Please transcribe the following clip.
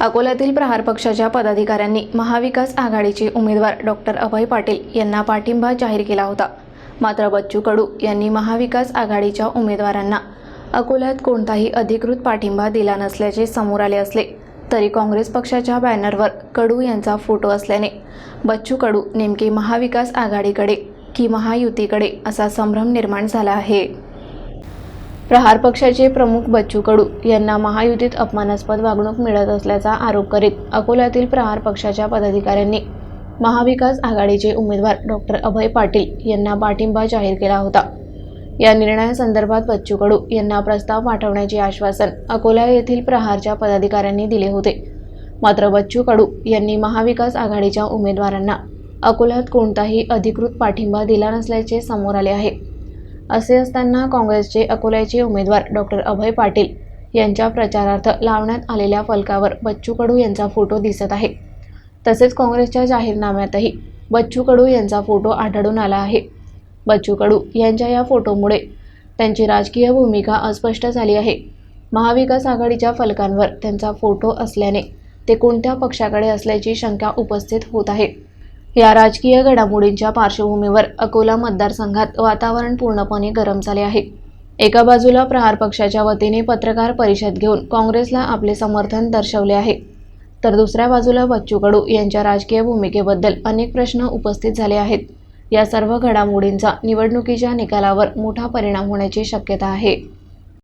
अकोल्यातील प्रहार पक्षाच्या पदाधिकाऱ्यांनी महाविकास आघाडीचे उमेदवार डॉक्टर अभय पाटील यांना पाठिंबा जाहीर केला होता. मात्र बच्चू कडू यांनी महाविकास आघाडीच्या उमेदवारांना अकोल्यात कोणताही अधिकृत पाठिंबा दिला नसल्याचे समोर आले असले तरी काँग्रेस पक्षाच्या बॅनरवर कडू यांचा फोटो असल्याने बच्चू कडू नेमके महाविकास आघाडीकडे की महायुतीकडे असा संभ्रम निर्माण झाला आहे. प्रहार पक्षाचे प्रमुख बच्चू कडू यांना महायुतीत अपमानास्पद वागणूक मिळत असल्याचा आरोप करीत अकोल्यातील प्रहार पक्षाच्या पदाधिकाऱ्यांनी महाविकास आघाडीचे उमेदवार डॉक्टर अभय पाटील यांना पाठिंबा जाहीर केला होता. या निर्णयासंदर्भात बच्चू कडू यांना प्रस्ताव पाठवण्याचे आश्वासन अकोला येथील प्रहारच्या पदाधिकाऱ्यांनी दिले होते. मात्र बच्चू कडू यांनी महाविकास आघाडीच्या उमेदवारांना अकोल्यात कोणताही अधिकृत पाठिंबा दिला नसल्याचे समोर आले आहे. असे असताना काँग्रेसचे अकोल्याचे उमेदवार डॉक्टर अभय पाटील यांच्या प्रचारार्थ लावण्यात आलेल्या फलकावर बच्चू कडू यांचा फोटो दिसत आहे. तसेच काँग्रेसच्या जाहीरनाम्यातही बच्चू कडू यांचा फोटो आढळून आला आहे. बच्चू कडू यांच्या या फोटोमुळे त्यांची राजकीय भूमिका अस्पष्ट झाली आहे. महाविकास आघाडीच्या फलकांवर त्यांचा फोटो असल्याने ते कोणत्या पक्षाकडे असल्याची शंका उपस्थित होत आहे. या राजकीय घडामोडींच्या पार्श्वभूमीवर अकोला मतदारसंघात वातावरण पूर्णपणे गरम झाले आहे. एका बाजूला प्रहार पक्षाच्या वतीने पत्रकार परिषद घेऊन काँग्रेसला आपले समर्थन दर्शवले आहे. तर दुसऱ्या बाजूला बच्चू कडू यांच्या राजकीय भूमिकेबद्दल अनेक प्रश्न उपस्थित झाले आहेत. या सर्व घडामोडींचा निवडणुकीच्या निकालावर मोठा परिणाम होण्याची शक्यता आहे.